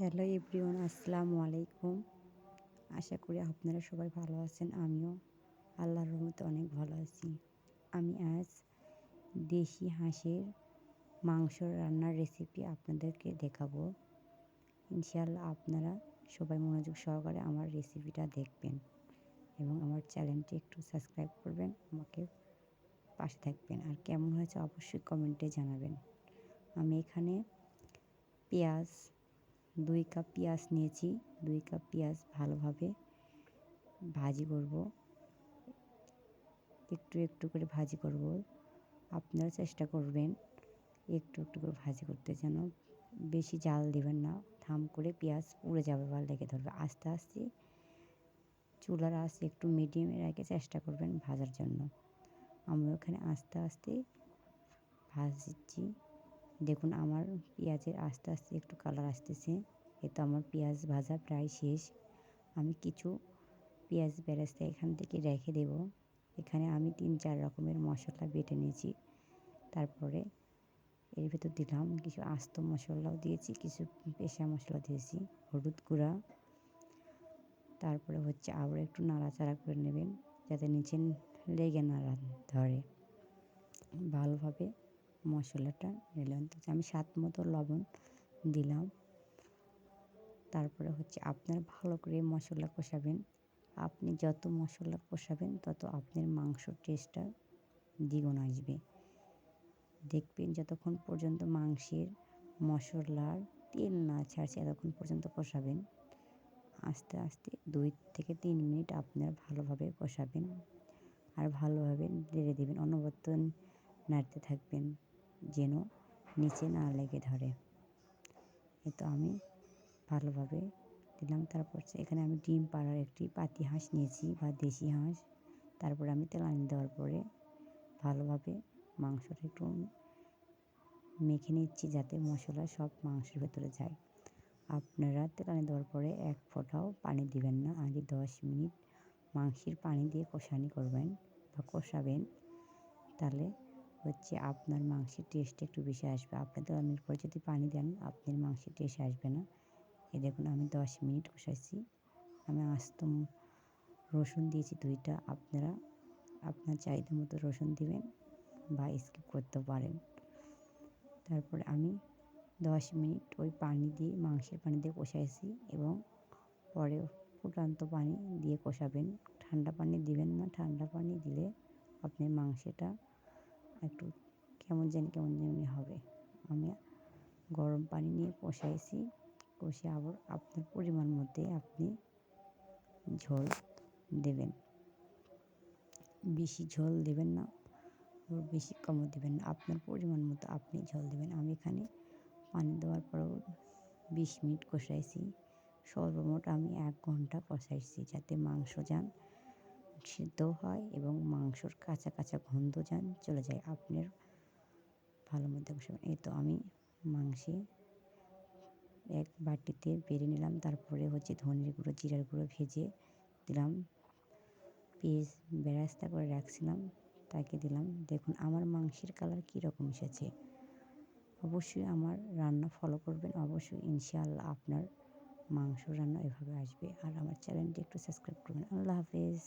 Hello everyone, আসসালামু আলাইকুম। আশা করি আপনারা সবাই ভালো আছেন, আমিও আল্লাহর রহমতে অনেক ভালো আছি। আমি আজ দেশি হাঁসের মাংস রান্নার রেসিপি আপনাদেরকে দেখাবো। ইনশাআল্লাহ আপনারা সবাই মনোযোগ সহকারে আমার রেসিপিটা দেখবেন এবং আমার চ্যানেলটি একটু সাবস্ক্রাইব করবেন, আমাকে পাশে থাকবেন। আর কেমন হয়েছে অবশ্যই কমেন্টে জানাবেন। আমি এখানে পেঁয়াজ দুই কাপ পেঁয়াজ নিয়েছি, দুই কাপ পেঁয়াজ ভালোভাবে ভাজি করব। একটু একটু করে ভাজি করব। আপনারা চেষ্টা করবেন একটু একটু করে ভাজি করতে যেন বেশি জাল দেবেন না, থাম করে পেঁয়াজ পুড়ে যাবে বা লেগে ধরবে। আস্তে আস্তে চুলার আস্তে একটু মিডিয়ামে রেখে চেষ্টা করবেন ভাজার জন্য। আমি ওখানে আস্তে আস্তে ভাজছি। দেখুন, আমার পেঁয়াজের আস্তে আস্তে একটু কালার আসতেছে। এ তো আমার পেঁয়াজ ভাজা প্রায় শেষ। আমি কিছু পেঁয়াজ বেরেস্তা এখান থেকে রেখে দেব। এখানে আমি তিন, চার রকমের মশলা বেটে নিয়েছি। তারপরে এর ভেতর দিলাম কিছু আস্ত মশলাও দিয়েছি, কিছু পেশা মশলা দিয়েছি, হলুদ গুঁড়া। তারপরে হচ্ছে আবার একটু নাড়াচাড়া করে নেবেন, যাতে নিচে লেগে না ধরে। ভালোভাবে মশলাটা নিলাম। আমি স্বাদ মতো লবণ দিলাম। তারপরে হচ্ছে আপনার ভালো করে মশলা কষাবেন। আপনি যত মশলা কষাবেন, তত আপনার মাংসর টেস্টটা দ্বিগুণ আসবে। দেখবেন যতক্ষণ পর্যন্ত মাংসের মশলার তেল না ছাড়ছে, এতক্ষণ পর্যন্ত কষাবেন। আস্তে আস্তে দুই থেকে তিন মিনিট আপনার ভালোভাবে কষাবেন। আর ভালোভাবে নেড়ে দেবেন অনবরত নাড়তে থাকবেন। যেন নিচে না লেগে ধরে। তো আমি ভালোভাবে দিলাম। তারপর এখানে আমি ডিম পাড়ার একটি পাতি হাঁস নিয়েছি বা দেশি হাঁস। তারপরে আমি তেলানি দেওয়ার পরে ভালোভাবে মাংসটা একটু মেখে নিচ্ছি যাতে মশলা সব মাংসের ভেতরে যায়। আপনারা তেলানি দেওয়ার পরে এক ফোঁটাও পানি দিবেন না। আগে দশ মিনিট মাংসের পানি দিয়ে কষানি করবেন বা কষাবেন। তাহলে হচ্ছে আপনার মাংসের টেস্ট একটু বেশি আসবে। আপনি তেলানির পরে যদি পানি দেন, আপনার মাংসের টেস্ট আসবে না। এই দেখুন, আমি দশ মিনিট কষাইছি। আমি আস্ত রসুন দিয়েছি দুইটা। আপনারা আপনার চাহিদা মতো রসুন দিবেন বা স্কিপ করতে পারেন। তারপরে আমি দশ মিনিট ওই পানি দিয়ে, মাংসের পানি দিয়ে কষাইছি এবং পরে ফুটান্ত পানি দিয়ে কষাবেন। ঠান্ডা পানি দিবেন না। ঠান্ডা পানি দিলে আপনার মাংসটা একটু কেমন জানি কেমন জানি হবে। আমি গরম পানি নিয়ে কষাইছি কষে আবার আপনার পরিমাণ মধ্যে আপনি ঝোল দেবেন। বেশি ঝোল দেবেন না বেশি কমও দেবেন না। আপনার পরিমাণ মতো আপনি ঝোল দেবেন। আমি এখানে পানি দেওয়ার পরেও বিশ মিনিট কষাইছি। সর্বমোট আমি এক ঘণ্টা কষাইছি যাতে মাংস যান। সিদ্ধ হয় এবং মাংসর কাঁচা কাঁচা গন্ধ যান চলে যায়, আপনার ভালো কষাবেন এই তো আমি মাংসে এক বাটিতে বেড়ে নিলাম, তারপরে হচ্ছে ধনের গুঁড়ো, জিরার গুঁড়ো ভেজে দিলাম। পেঁয়াজ বেরাস্তা করে রাখছিলাম, তাকে দিলাম। দেখুন আমার মাংসের কালার কীরকম এসেছে। অবশ্যই আমার রান্না ফলো করবেন, অবশ্যই ইনশাআল্লাহ আপনার মাংস রান্না এভাবে আসবে। আর আমার চ্যানেলটি একটু সাবস্ক্রাইব করবেন। আল্লাহ হাফেজ।